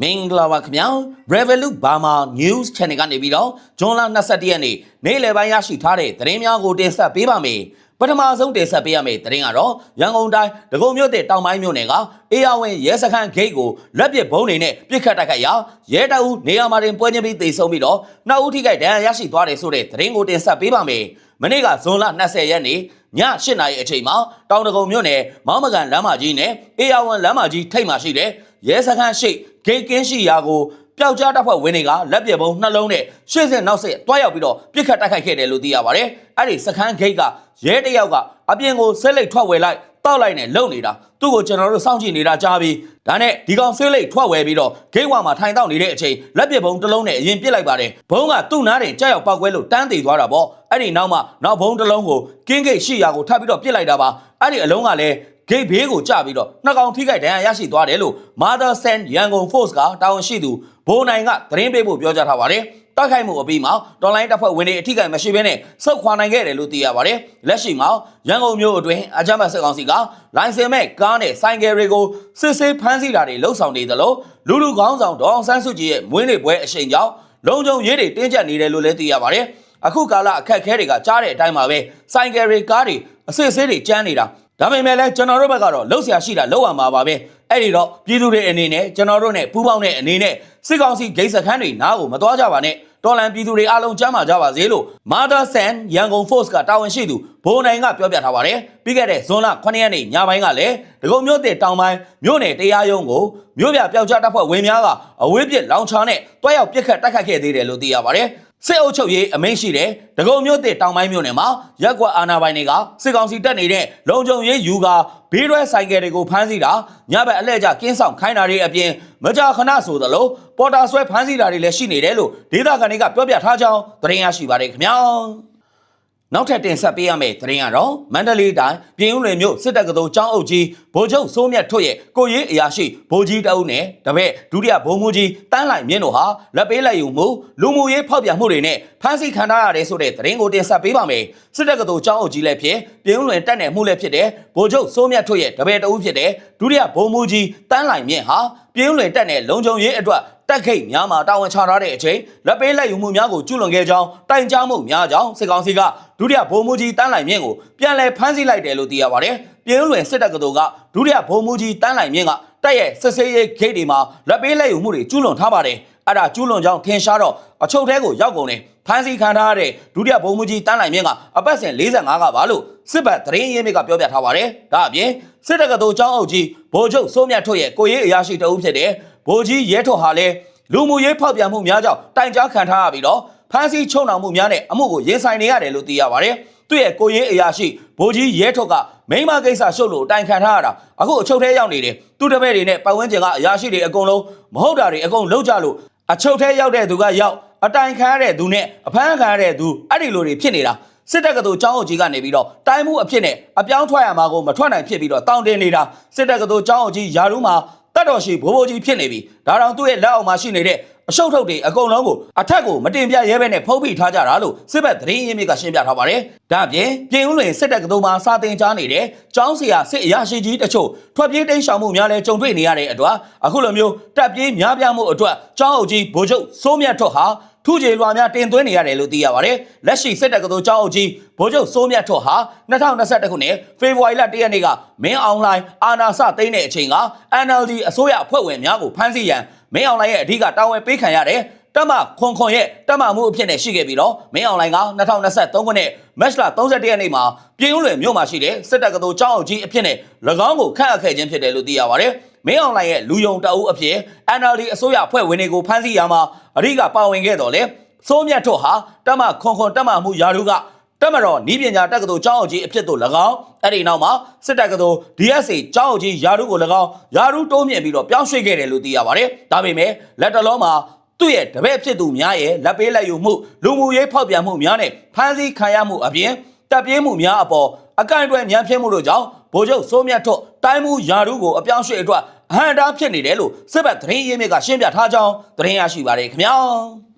မင်္ဂလာပါခင်ဗျာ Revolut Burma News Channel ကနေပြီးတော့ဇွန်လ22ရက်နေ့နေ့လယ်ပိုင်းရရှိထားတဲ့သတင်းများကိုတင်ဆက်ပေးပါမယ်ပထမဆုံးတင်ဆက်ပေးရမယ့်သတင်းကတော့ရန်ကုန်တိုင်းဒဂုံမြို့တဲ့တောင်ပိုင်းမြို့နယ်ကအေယာဝင်ရဲစခန်းဂိတ်ကိုလက်ပစ်ဘုံတွေနဲ့ပြစ်ခတ်တိုက်ခိုက်ရာရဲတပ်ဦးနေရာမှာတင်ပွဲချင်းပြီးတေဆုံးပြီးတော့နောက်ဦးထိခိုက်ဒဏ်ရာရရှိသွားတယ်ဆိုတဲ့သတင်းကိုတင်ဆက်ပေးပါမယ်မနေ့ကဇွန်လ20ရက်နေ့ည8နာရီအချိန်မှာတောင်တကုံမြို့နယ်မောင်းမကန်လမ်းမကြီးနဲ့အေယာဝင်လမ်းမကြီးထိပ်မှာရှိတဲ့ ရဲစခန်းရှိဂိတ်ကင်းရှိရာကိုပျောက်ကြားတပ်ဖွဲ့ဝင်တွေကလက်ပြပုံနှလုံးနဲ့ရှေ့ဆက်နောက်ဆက်တွားရောက်ပြီးတော့ပြစ်ခတ်တိုက်ခိုက်ခဲ့တယ်လို့သိရပါတယ်။အဲ့ဒီစခန်းဂိတ်ကရဲတယောက်ကအပြင်ကိုဆက်လက်ထွက်ဝယ်လိုက်တောက်လိုက်နဲ့လုံနေတာသူ့ကိုကျွန်တော်တို့စောင့်ကြည့်နေတာကြားပြီးဒါနဲ့ဒီကောင်ဆွေးလိုက်ထွက်ဝယ်ပြီးတော့ဂိတ်ဝါမှာထိုင်တောက်နေတဲ့အချိန်လက်ပြပုံတစ်လုံးနဲ့အရင်ပစ်လိုက်ပါတယ်ဘုံကသူ့နားတင်ကြောက်ရောက်ပောက်ကွဲလို့တန်းသေးသွားတာပေါ့အဲ့ဒီနောက်မှနောက်ဘုံတစ်လုံးကိုကင်းဂိတ်ရှိရာကိုထပ်ပြီးတော့ပစ်လိုက်တာပါအဲ့ဒီအလုံးကလည်း ဂိတ်ဘေးကိုကျပြီးတော့နှစ်ကောင်ထိခိုက်ဒဏ်ရာရရှိသွားတယ်လို့ Mother Sand Yangon Force ကတာဝန်ရှိသူဘိုးနိုင်ကသတင်းပေးဖို့ပြောကြားထားပါတယ်တိုက်ခိုက်မှုအပြီးမှာတော်လိုင်းတပ်ဖွဲ့ဝင်တွေအထိကိမရှိဘဲနဲ့စုတ်ခွာနိုင်ခဲ့တယ်လို့သိရပါတယ်။လက်ရှိမှာရန်ကုန်မြို့အတွင်းအကြမ်းဖက်စစ်ကောင်စီကလိုင်စင်မဲ့ကားနဲ့ဆိုင်ကယ်တွေကိုစစ်ဆေးဖမ်းဆီးတာတွေလှုပ်ဆောင်နေသလိုလူလူကောင်းဆောင်ဒေါအောင်ဆန်းစုကြည်ရဲ့မွေးနေ့ပွဲအရှိန်ကြောင့်လုံခြုံရေးတွေတင်းကျပ်နေတယ်လို့လည်းသိရပါတယ်။အခုကာလအခက်အခဲတွေကကြားတဲ့အတိုင်းပါပဲဆိုင်ကယ်တွေကားတွေအစစ်အဆေးတွေကျန်းနေတာ ဒါပေမဲ့လည်းကျွန်တော်တို့ဘက်ကတော့လှုပ်ရှားရှိတာလှုပ်ရမှာပါပဲအဲ့ဒီတော့ပြည်သူတွေအနေနဲ့ကျွန်တော်တို့နဲ့ပူးပေါင်းတဲ့အနေနဲ့စစ်ကောင်စီဂိတ်စခန်းတွေနားကိုမသွားကြပါနဲ့တော်လန်ပြည်သူတွေအားလုံးကြားမှာကြပါစေလို့ Mother San Yangon Force ကတာဝန်ရှိသူဘိုးနိုင်ကပြောပြထားပါတယ်ပြီးခဲ့တဲ့ဇွန်လ9ရက်နေ့ညပိုင်းကလည်းဒဂုံမြို့တဲ့တောင်ပိုင်းမြို့နယ်တရားရုံးကိုမြို့ပြပျောက်ကြားတပ်ဖွဲ့ဝင်များကအဝေးပစ်လောင်ချာနဲ့တွားရောက်ပစ်ခတ်တိုက်ခတ်ခဲ့သေးတယ်လို့သိရပါတယ် စစ်အုပ်ချုပ်ရေးအမိန့်ရှိတဲ့ဒဂုံမြို့တဲ့တောင်ပိုင်းမြို့နယ်မှာရက်ကွက်အာဏာပိုင်တွေကစစ်ကောင်စီတပ်နေတဲ့လုံခြုံရေးယူကာဘေးရွယ်ဆိုင်ကယ်တွေကိုဖမ်းဆီးတာညဘက်အလှည့်ကျကင်းဆောင်ခိုင်းတာတွေအပြင်မကြာခဏဆိုသလိုပေါ်တာဆွဲဖမ်းဆီးတာတွေလည်းရှိနေတယ်လို့ဒေသခံတွေကပြောပြထားကြောင်းသတင်းရရှိပါတယ်ခင်ဗျာ နောက်ထပ်တင်ဆက်ပေးရမယ့်သတင်းကတော့မန္တလေးတိုင်းပြည်ဦးလွင်မြို့စစ်တပ်ကတော်ကျောင်းအုပ်ကြီးဗိုလ်ချုပ်စိုးမြတ်ထွတ်ရဲ့ကိုရေးအရာရှိဗိုလ်ကြီးတအုပ်နဲ့တပည့်ဒုတိယဗိုလ်မှူးကြီးတန်းလိုက်မြင့်တို့ဟာလက်ပေးလက်ယူမှုလူမှုရေးဖောက်ပြန်မှုတွေနဲ့ဖမ်းဆီးခံထားရတယ်ဆိုတဲ့သတင်းကိုတင်ဆက်ပေးပါမယ်စစ်တပ်ကတော်ကျောင်းအုပ်ကြီးလည်းဖြစ်ပြည်ဦးလွင်တက်နယ်မှုလည်းဖြစ်တဲ့ဗိုလ်ချုပ်စိုးမြတ်ထွတ်ရဲ့တပည့်တအုပ်ဖြစ်တဲ့ဒုတိယဗိုလ်မှူးကြီးတန်းလိုက်မြင့်ဟာ ပြည်ဦးလွင်တက်နယ်လုံခြုံရေးအတွက်တက်ခိတ်များမှာတာဝန်ချထားတဲ့အချိန်လက်ပေးလက်ယူမှုများကိုကျူးလွန်ခဲ့ကြောင်းတိုင်ကြားမှုများကြောင်းစစ်ကောင်စီကဒုတိယဗိုလ်မှူးကြီးတန်းလိုက်မြင့်ကိုပြန်လည်ဖမ်းဆီးလိုက်တယ်လို့သိရပါတယ်။ပြည်ဦးလွင်စစ်တပ်ကတော်ကဒုတိယဗိုလ်မှူးကြီးတန်းလိုက်မြင့်ကတက်ရဲ့စစ်ဆေးရေးဂိတ်တွေမှာလက်ပေးလက်ယူမှုတွေကျူးလွန်ထားပါတယ်။အဲ့ဒါကျူးလွန်ကြောင်းထင်ရှားတော့အချုပ်ထဲကိုရောက်ကုန်တယ် ဖမ်းဆီးခံထားရတဲ့ဒုတိယဗိုလ်မှူးကြီးတန်းလိုက်မြင့်ကအပတ်စဉ်45ကပါလို့စစ်ဘက်သတင်းရင်းမြစ်ကပြောပြထားပါတယ်။ဒါအပြင်စစ်တပ်ကတော်ကျောင်းအုပ်ကြီးဗိုလ်ချုပ်စိုးမြတ်ထွတ်ရဲ့ကိုရေးအရာရှိတအုပ်ဖြစ်တဲ့ဗိုလ်ကြီးရဲထွတ်ဟာလည်းလူမှုရေးဖောက်ပြန်မှုများကြောင့်တိုင်ကြားခံထားရပြီးတော့ဖမ်းဆီးချုံနှောင်မှုများနဲ့အမှုကိုရင်ဆိုင်နေရတယ်လို့သိရပါတယ်။သူ့ရဲ့ကိုရေးအရာရှိဗိုလ်ကြီးရဲထွတ်ကမိမကိစ္စရှုပ်လို့တိုင်ခံထားရတာအခုအချုပ်ထဲရောက်နေတယ်။သူ့တပည့်တွေနဲ့ပတ်ဝန်းကျင်ကအရာရှိတွေအကုန်လုံးမဟုတ်တာတွေအကုန်လုံးကြလို့ အချုပ်ထဲရောက်တဲ့သူကရောက်အတိုင်ခံရတဲ့သူနဲ့အဖမ်းခံရတဲ့သူအဲ့ဒီလိုတွေဖြစ်နေတာစစ်တပ်ကတော်ចောင်းအုပ်ကြီးကနေပြီးတော့တိုင်းမှုအဖြစ်နဲ့အပြောင်းထွက်ရမှာကိုမထွက်နိုင်ဖြစ်ပြီးတော့တောင်းတင်နေတာစစ်တပ်ကတော်ចောင်းအုပ်ကြီးယာရုမှာတတ်တော်ရှိဘိုးဘိုးကြီးဖြစ်နေပြီဒါတောင်သူ့ရဲ့လက်အောက်မှာရှိနေတဲ့ အရှုပ်ထုတ်တွေအကုန်လုံးကိုအထက်ကိုမတင်ပြရဲဘဲနဲ့ဖုံးဖိထားကြတာလို့စစ်ဘက်သတင်းရင်းမြစ်ကရှင်းပြထားပါတယ်။ဒါအပြင်ပြင်ဦးလွင်စစ်တပ်ကတော်မှာစာတင်ကြားနေတဲ့ကျောင်းဆရာစစ်အရာရှိကြီးတချို့ထွက်ပြေးတိမ်းရှောင်မှုများလဲကြုံတွေ့နေရတဲ့အတွက်အခုလိုမျိုးတပ်ပြေးများပြားမှုအတွက်ကျောင်းအုပ်ကြီးဗိုလ်ချုပ်စိုးမြတ်ထွတ်ဟာထူးခြေလွှာများတင်သွင်းနေရတယ်လို့သိရပါတယ်။လက်ရှိစစ်တပ်ကတော်ကျောင်းအုပ်ကြီးဗိုလ်ချုပ်စိုးမြတ်ထွတ်ဟာ2021ခုနှစ်ဖေဖော်ဝါရီလ1ရက်နေ့ကမင်းအောင်လှိုင်အာနာစသိမ်းတဲ့အချိန်က NLD အစိုးရအဖွဲ့ဝင်များကိုဖမ်းဆီးရန် မင်းအောင်လှိုင်ရဲ့အဓိကတာဝန်ပေးခံရတယ်။တမခွန်ခွန်ရဲ့တမမှုအဖြစ်နဲ့ရှိခဲ့ပြီးတော့မင်းအောင်လှိုင်က2023ခုနှစ်မတ်လ31ရက်နေ့မှာပြည်ဦးလွင်မြို့မှာရှိတဲ့စစ်တပ်ကတော်ကျောင်းအုပ်ကြီးအဖြစ်နဲ့၎င်းကိုခန့်အပ်ခဲ့ခြင်းဖြစ်တယ်လို့သိရပါတယ်။မင်းအောင်လှိုင်ရဲ့လူယုံတအုပ်အဖြစ် NLD အစိုးရအဖွဲ့ဝင်တွေကိုဖမ်းဆီးရမှာအဓိကပါဝင်ခဲ့တော်လေစိုးမြတ်ထွတ်ဟာတမခွန်ခွန်တမမှုယာရုက တက်မတော်နီးပညာတက္ကသိုလ်ကျောင်းအုပ်ကြီးအဖြစ်သို့၎င်းအဲ့ဒီနောက်မှာစစ်တပ်ကသိုလ် DSA ကျောင်းအုပ်ကြီးယာရုကို၎င်းယာရုတိုးမြင့်ပြီးတော့ပြောင်းရွှေ့ခဲ့တယ်လို့သိရပါတယ်ဒါပေမဲ့လက်တလုံးမှာသူ့ရဲ့တပည့်ဖြစ်သူများရဲ့လက်ပေးလက်ယူမှုလူမှုရေးဖောက်ပြန်မှုများနဲ့ဖမ်းဆီးခံရမှုအပြင်တပ်ပြေးမှုများအပေါ်အကန့်အကွက်ညံဖြစ်မှုတို့ကြောင့်ဗိုလ်ချုပ်စိုးမြတ်ထွတ်တိုင်းမှုယာရုကိုအပြောင်းရွှေ့အတွက်အဟံတားဖြစ်နေတယ်လို့စစ်ဘက်သတင်းရင်းမြစ်ကရှင်းပြထားကြောင်းသတင်းရရှိပါတယ်ခင်ဗျာ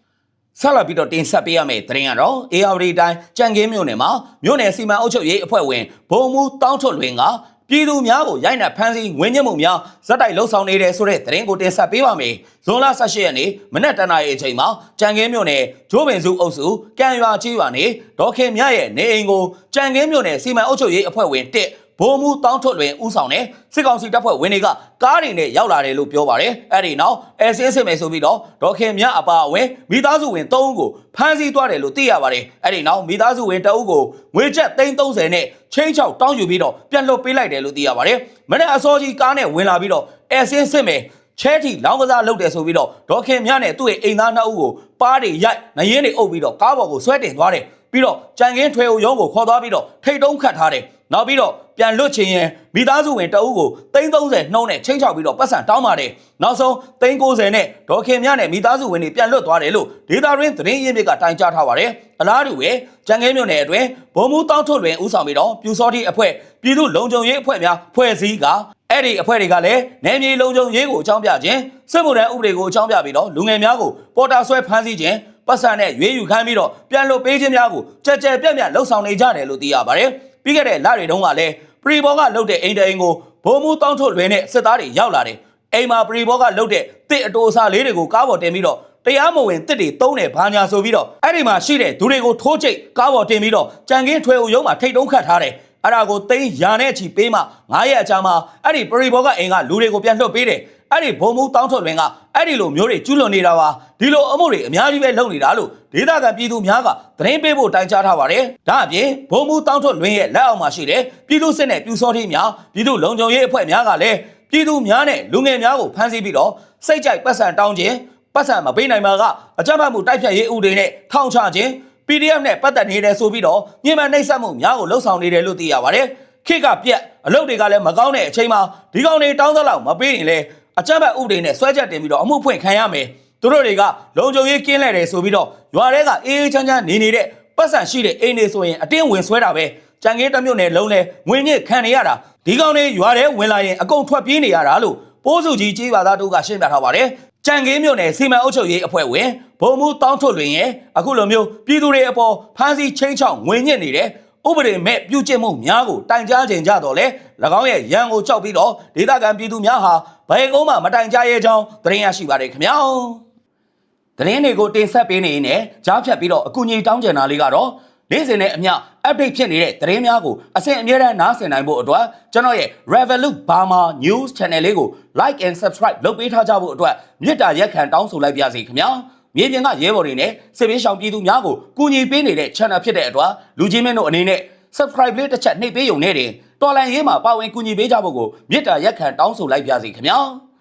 ဆက်လက်ပြီးတော့တင်ဆက်ပေးရမယ့်သတင်းကတော့ ARD တိုင်းကြံကင်းမြို့နယ်မှာမြို့နယ်စီမံအုပ်ချုပ်ရေးအဖွဲ့ဝင်ဘုံမူတောင်းထွတ်လွင်ကပြည်သူများကိုရိုက်နှက်ဖမ်းဆီးငွေညှစ်မှုများဇက်တိုက်လှုပ်ဆောင်နေတယ်ဆိုတဲ့သတင်းကိုတင်ဆက်ပေးပါမယ်။ဇွန်လ18ရက်နေ့မနက်တနာရီအချိန်မှာကြံကင်းမြို့နယ်ဂျိုးပင်စုအုပ်စုကံရွာကြီးရွာနေဒေါခင်မြရဲ့နေအိမ်ကိုကြံကင်းမြို့နယ်စီမံအုပ်ချုပ်ရေးအဖွဲ့ဝင်1 ဘိုးမူတောင်းထွတ်လွင်ဦးဆောင်တဲ့စစ်ကောင်စီတပ်ဖွဲ့ဝင်တွေကကားတွေနဲ့ရောက်လာတယ်လို့ပြောပါတယ်။အဲ့ဒီနောက်အဲဆင်းစစ်မယ်ဆိုပြီးတော့ဒေါခင်မြအပါအဝင်မိသားစုဝင်3ဦးကိုဖမ်းဆီးသွားတယ်လို့သိရပါတယ်။အဲ့ဒီနောက်မိသားစုဝင်2ဦးကိုငွေကျပ်330နဲ့ချင်းချောက်တောင်းယူပြီးတော့ပြန်လွှတ်ပေးလိုက်တယ်လို့သိရပါတယ်။မနေ့အစောကြီးကားနဲ့ဝင်လာပြီးတော့အဲဆင်းစစ်မယ်ချဲတီလောင်းကစားလုပ်တယ်ဆိုပြီးတော့ဒေါခင်မြနဲ့သူ့ရဲ့အိမ်သားနှစ်ဦးကိုပါးတွေရိုက်နရင်တွေအုပ်ပြီးတော့ကားပေါ်ကိုဆွဲတင်သွားတယ်ပြီးတော့ကြံကင်းထွေအိုရုံးကိုခေါ်သွားပြီးတော့ထိတ်တုံးခတ်ထားတယ် နောက်ပြီးတော့ပြန်လွတ်ချင်ရင်မိသားစုဝင်တအုပ်ကို330နှုံးနဲ့ချင်းချောက်ပြီးတော့ပတ်စံတောင်းပါတယ်နောက်ဆုံး390နဲ့ဒေါခင်မြနဲ့မိသားစုဝင်တွေပြန်လွတ်သွားတယ်လို့ဒေတာရင်းသတင်းရင်းမြစ်ကတိုင်ကြားထားပါတယ်အလားတူပဲကြံကင်းမြို့နယ်အတွင်းဘုံမူတောင်းထွတ်လွင်ဦးဆောင်ပြီးတော့ပြူစောတိအဖွဲ့ပြည်သူလုံခြုံရေးအဖွဲ့များဖွဲ့စည်းကအဲ့ဒီအဖွဲ့တွေကလည်းနယ်မြေလုံခြုံရေးကိုအကြောင်းပြခြင်းစစ်မှုထမ်းဥပဒေကိုအကြောင်းပြပြီးတော့လူငယ်များကိုပေါ်တာဆွဲဖမ်းဆီးခြင်းပတ်စံနဲ့ရွေးယူခိုင်းပြီးတော့ပြန်လွတ်ပေးခြင်းများကိုကြက်ကြက်ပြက်ပြက်လှုပ်ဆောင်နေကြတယ်လို့သိရပါတယ်။ ပြီးခဲ့တဲ့လတွေတုန်းကလည်းပရီဘောကလှုပ်တဲ့အိမ်တအိမ်ကိုဘုံမူတောင်းထုတ်လွင်တဲ့စစ်သားတွေရောက်လာတယ်။အိမ်မှာပရီဘောကလှုပ်တဲ့တစ်အတူအစားလေးတွေကိုကားပေါ်တင်ပြီးတော့တရားမဝင်တစ်တွေတုံးတယ်ဘာညာဆိုပြီးတော့အဲ့ဒီမှာရှိတဲ့သူတွေကိုထိုးချိတ်ကားပေါ်တင်ပြီးတော့ကြံကင်းထွေဦးရုံးမှာထိတ်တုံးခတ်ထားတယ်အဲ့ဒါကိုသိန်းရာနဲ့အချီပေးမှ9ရက်အကြာမှာအဲ့ဒီပရိဘောကအိမ်ကလူတွေကိုပြန်လွှတ်ပေးတယ် အဲ့ဒီဘုံမူတောင်းထွက်လွင်ကအဲ့ဒီလိုမျိုးတွေကျူးလွန်နေတာပါဒီလိုအမှုတွေအများကြီးပဲလုပ်နေတာလို့ဒေသခံပြည်သူများကသတင်းပေးဖို့တိုင်ကြားထားပါတယ်ဒါအပြင်ဘုံမူတောင်းထွက်လွင်ရဲ့လက်အောက်မှာရှိတဲ့ပြည်သူစစ်နဲ့ပြူစောတိများပြည်သူလုံခြုံရေးအဖွဲ့များကလည်းပြည်သူများနဲ့လူငယ်များကိုဖမ်းဆီးပြီးတော့စိတ်ကြိုက်ပတ်စံတောင်းခြင်းပတ်စံမပေးနိုင်မှာကအကြမ်းဖက်မှုတိုက်ဖြတ်ရေးဥဒေနဲ့ထောင်ချခြင်း PDF နဲ့ပတ်သက်နေတယ်ဆိုပြီးတော့ညင်မနှိပ်စက်မှုများကိုလှုပ်ဆောင်နေတယ်လို့သိရပါတယ်။ခေတ်ကပြက်အလုပ်တွေကလည်းမကောင်းတဲ့အချိန်မှာဒီကောင်တွေတောင်းသလောက်မပေးရင်လေ အကြမ်းဖက်ဥပဒေနဲ့ဆွဲချက်တင်ပြီးတော့အမှုဖွင့်ခံရမယ်။သူတို့တွေကလုံခြုံရေးကင်းလဲတယ်ဆိုပြီးတော့ရွာတွေကအေးအေးချမ်းချမ်းနေနေတဲ့ပတ်စံရှိတဲ့အိမ်တွေဆိုရင်အတင်းဝင်ဆွဲတာပဲ။ကြံကင်းတစ်မျိုးနဲ့လုံးလဲငွေညစ်ခံနေရတာဒီကောင်တွေရွာထဲဝင်လာရင်အကုန်ထွက်ပြေးနေရတာလို့ပိုးစုကြီးကြေးပါသားတို့ကရှင်းပြထားပါတယ်။ကြံကင်းမြို့နယ်စီမံအုပ်ချုပ်ရေးအဖွဲ့ဝင်ဘုံမူတောင်းထုတ်လွင်ရဲ့အခုလိုမျိုးပြည်သူတွေအပေါ်ဖမ်းဆီးချင်းချောင်းငွေညစ်နေတဲ့ ဥပဒေမဲ့ပြုကျင့်မှုများကိုတိုင်ကြားခြင်းကြတော့လေ၎င်းရဲ့ရန်ကိုကြောက်ပြီးတော့ဒေသခံပြည်သူများဟာဘယ်ကုန်းမှမတိုင်ကြားရဲကြောင်းသတင်းရရှိပါတယ်ခင်ဗျာသတင်းတွေကိုတင်ဆက်ပေးနေရင်းနဲ့ကြားဖြတ်ပြီးတော့အကူအညီတောင်းကြတာလေးကတော့နေ့စဉ်နဲ့အမျှ update ဖြစ်နေတဲ့သတင်းများကိုအစဉ်အမြဲတမ်းနားဆင်နိုင်ဖို့အတွက်ကျွန်တော်ရဲ့ Revolut Burma News Channel လေးကို like and subscribe လုပ်ပေးထားကြဖို့အတွက်မြစ်တာရက်ခံတောင်းဆိုလိုက်ပါစီခင်ဗျာ မြေပြင်ကရဲဘော်တွေနဲ့စစ်ပေးရှောင်ပြည်သူများကိုကူညီပေးနေတဲ့ channel ဖြစ်တဲ့အတွက်လူချင်းမင်းတို့အနေနဲ့ subscribe လေးတစ်ချက်နှိပ်ပေးုံနဲ့တင်တော်လန်ရေးမှာပါဝင်ကူညီပေးကြဖို့ကိုမြစ်တာရက်ခံတောင်းဆိုလိုက်ပါစီခင်ဗျာ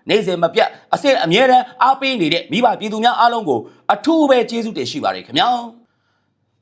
နေ့စဉ်မပြတ်အစစ်အမြဲတမ်းအားပေးနေတဲ့မိဘပြည်သူများအားလုံးကိုအထူးပဲကျေးဇူးတင်ရှိပါတယ်ခင်ဗျာ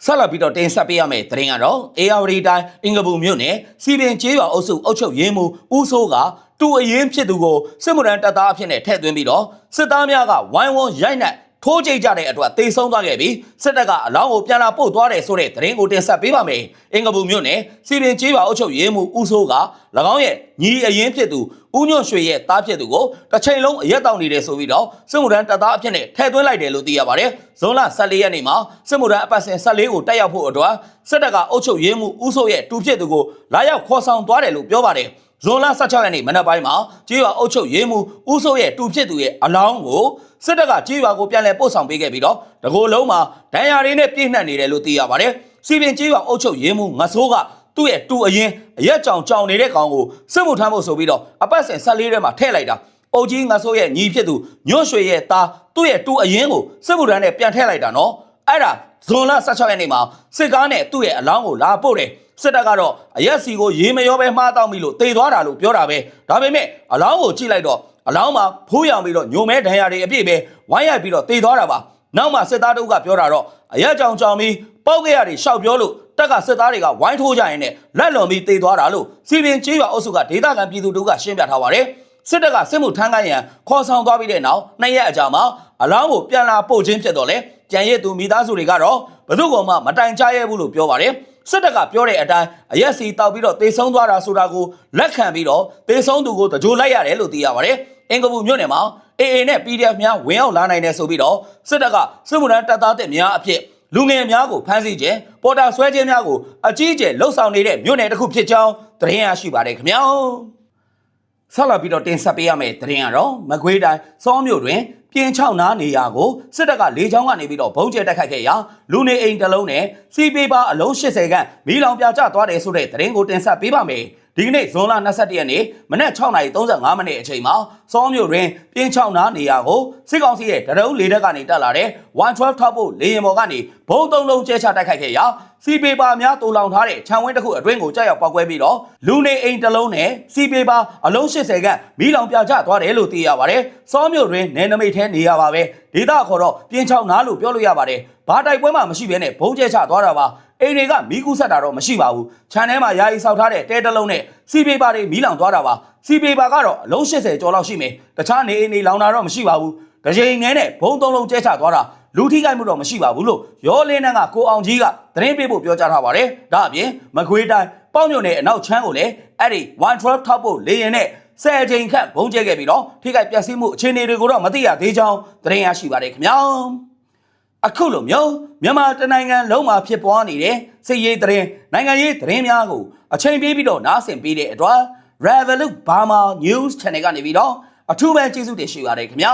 ဆက်လက်ပြီးတော့တင်ဆက်ပေးရမယ့်သတင်းကတော့ AR တိုင်းအင်္ဂပူမြို့နယ်စီပင်ကျေးရွာအုပ်စုအုပ်ချုပ်ရေးမှူးဦးစိုးကတူအရင်ဖြစ်သူကိုစစ်မှုထမ်းတပ်သားအဖြစ်နဲ့ထည့်သွင်းပြီးတော့စစ်သားများကဝိုင်းဝန်းရိုက်နှက် ထိုးကြိတ်ကြတဲ့အတွက်တေဆုံးသွားခဲ့ပြီးစစ်တပ်ကအလောင်းကိုပြန်လာပို့သွားတယ်ဆိုတဲ့သတင်းကိုတင်ဆက်ပေးပါမယ်။အင်္ဂပူမြို့နယ်စီရင်ကျေးရွာအုပ်ချုပ်ရေးမှူးဦးစိုးက၎င်းရဲ့ညီအရင်ဖြစ်သူဦးညွန့်ရွှေရဲ့တားဖြစ်သူကိုတစ်ချိန်လုံးအရက်တောင်နေတယ်ဆိုပြီးတော့စစ်မှုထမ်းတပ်သားအဖြစ်နဲ့ထည့်သွင်းလိုက်တယ်လို့သိရပါတယ်။ဇွန်လ14ရက်နေ့မှာစစ်မှုထမ်းအပတ်စဉ်14ကိုတက်ရောက်ဖို့အတွက်စစ်တပ်ကအုပ်ချုပ်ရေးမှူးဦးစိုးရဲ့တူဖြစ်သူကိုလာရောက်ခေါ်ဆောင်သွားတယ်လို့ပြောပါတယ်။ ဇွန်လ16ရက်နေ့မနက်ပိုင်းမှာကျေးရွာအုပ်ချုပ်ရေးမှူးဦးစိုးရဲ့တူဖြစ်သူရဲ့အလောင်းကိုစစ်တပ်ကကြေးရွာကိုပြန်လည်ပို့ဆောင်ပေးခဲ့ပြီးတော့တကိုယ်လုံးမှာဒဏ်ရာတွေနဲ့ပြည့်နှက်နေတယ်လို့သိရပါတယ်။စီပင်ကြေးရွာအုပ်ချုပ်ရေးမှူးငဆိုးကသူ့ရဲ့တူအရင်အရက်ကြောင်ကြောင်နေတဲ့ကောင်ကိုစစ်မှုထမ်းဖို့ဆိုပြီးတော့အပတ်စဉ်14ထဲမှာထည့်လိုက်တာ။အုပ်ကြီးငဆိုးရဲ့ညီဖြစ်သူညွန့်ရွှေရဲ့သားသူ့ရဲ့တူအရင်ကိုစစ်မှုထမ်းနဲ့ပြန်ထည့်လိုက်တာနော်။အဲ့ဒါဇွန်လ16ရက်နေ့မှာစစ်ကားနဲ့သူ့ရဲ့အလောင်းကိုလာပို့တယ်။ စစ်တပ်ကတော့အရက်စီကိုရေမရောပဲမှားတောက်ပြီလို့တေသွားတာလို့ပြောတာပဲဒါပေမဲ့အလောင်းကိုကြည့်လိုက်တော့အလောင်းမှာဖိုးရောင်ပြီးတော့ညိုမဲဒဏ်ရာတွေအပြည့်ပဲဝိုင်းရိုက်ပြီးတော့တေသွားတာပါနောက်မှစစ်သားတို့ကပြောတာတော့အရက်ကြောင်ကြောင်ပြီးပောက်ကြရတွေရှောက်ပြောလို့တက်ကစစ်သားတွေကဝိုင်းထိုးကြရင်နဲ့လက်လွန်ပြီးတေသွားတာလို့စီပင်ကျေးရွာအုပ်စုကဒေသခံပြည်သူတို့ကရှင်းပြထားပါတယ်စစ်တပ်ကစစ်မှုထမ်းခိုင်းရန်ခေါ်ဆောင်သွားပြီးတဲ့နောက်နှစ်ရက်အကြာမှာအလောင်းကိုပြန်လာပို့ခြင်းဖြစ်တော့လေကြံရည်သူမိသားစုတွေကတော့ဘယ်သူ့ကောင်မှမတိုင်ကြရဲဘူးလို့ပြောပါတယ် စစ်တပ်ကပြောတဲ့အတိုင်းအရက်စီတောက်ပြီးတော့တေဆုံးသွားတာဆိုတာကိုလက်ခံပြီးတော့တေဆုံးသူကိုတကြိုလိုက်ရတယ်လို့သိရပါတယ်အင်္ဂပူမြို့နယ်မှာ AA နဲ့ PDF များဝင်ရောက်လာနိုင်တယ်ဆိုပြီးတော့စစ်တပ်ကစစ်မှုထမ်းတပ်သားတက်များအဖြစ်လူငယ်များကိုဖမ်းဆီးခြင်းပေါ်တာဆွဲခြင်းများကိုအကြီးအကျယ်လှုပ်ဆောင်နေတဲ့မြို့နယ်တစ်ခုဖြစ်ကြောင်းသတင်းရရှိပါတယ်ခင်ဗျာ ဆက်လက်ပြီးတော့တင်ဆက်ပေးရမယ့်သတင်းကတော့မကွေးတိုင်းစောမြို့တွင်ပြင်းချောင်းနားနေရာကိုစစ်တပ်ကလေကြောင်းကနေပြီးတော့ဘုံကျဲတိုက်ခိုက်ခဲ့ရာလူနေအိမ်တစ်လုံးနဲ့စီပေပါအလုံး80ခန့်မီးလောင်ပြာကျသွားတယ်ဆိုတဲ့သတင်းကိုတင်ဆက်ပေးပါမယ်ဒီကနေ့ဇွန်လ22ရက်နေ့မနက်6:35မိနစ်အချိန်မှာစောမြို့တွင်ပြင်းချောင်းနားနေရာကိုစစ်ကောင်စီရဲ့တရုပ်လေတပ်ကနေတက်လာတဲ့112ထောက်ဖို့လေရင်ပေါ်ကနေဘုံသုံးလုံးကျဲချတိုက်ခိုက်ခဲ့ရာ စီပေပါများတူလောင်ထားတဲ့ခြံဝင်းတစ်ခုအတွင်းကိုကြောက်ရောက်ပောက်ကွဲပြီးတော့လူနေအိမ်တစ်လုံးနဲ့စီပေပါအလုံး80ခန့်မီးလောင်ပြာကျသွားတယ်လို့သိရပါတယ်စောမြို့တွင်နယ်နမိတ်ထဲနေရပါပဲဒေသခေါ်တော့ပြင်းချောင်းနားလို့ပြောလို့ရပါတယ်ဘာတိုက်ပွဲမှမရှိဘဲနဲ့ဘုံကျဲချသွားတာပါအိမ်တွေကမီးကူးဆက်တာတော့မရှိပါဘူးခြံထဲမှာယာယီဆောက်ထားတဲ့တဲတလုံးနဲ့စီပေပါတွေမီးလောင်သွားတာပါစီပေပါကတော့အလုံး80ကျော်လောက်ရှိမယ်တခြားနေအိမ်တွေလောင်တာတော့မရှိပါဘူးတကြိမ်ငဲနဲ့ဘုံသုံးလုံးကျဲချသွားတာ လူထိခိုက်မှုတော့မရှိပါဘူးလို့ရောလင်းနှန်းကကိုအောင်ကြီးကသတင်းပေးဖို့ပြောကြားထားပါတယ်ဒါအပြင်မကွေးတိုင်းပေါ့ညွန့်နယ်အနောက်ချမ်းကိုလည်းအဲ့ဒီ112ထောက်ဖို့လေရင်နဲ့ဆယ်ချိန်ခန့်ဘုံကျဲခဲ့ပြီးတော့ထိခိုက်ပျက်စီးမှုအခြေအနေတွေကိုတော့မသိရသေးကြောင်းသတင်းရရှိပါတယ်ခင်ဗျာအခုလိုမျိုးမြန်မာတနိုင်ငံလုံးမှာဖြစ်ပွားနေတဲ့စစ်ရေးသတင်းနိုင်ငံရေးသတင်းများကိုအချိန်ပေးပြီးတော့နားဆင်ပေးတဲ့အတွက် Revolut Burma News Channel ကနေပြီးတော့အထူးပဲကျေးဇူးတင်ရှိပါတယ်ခင်ဗျာ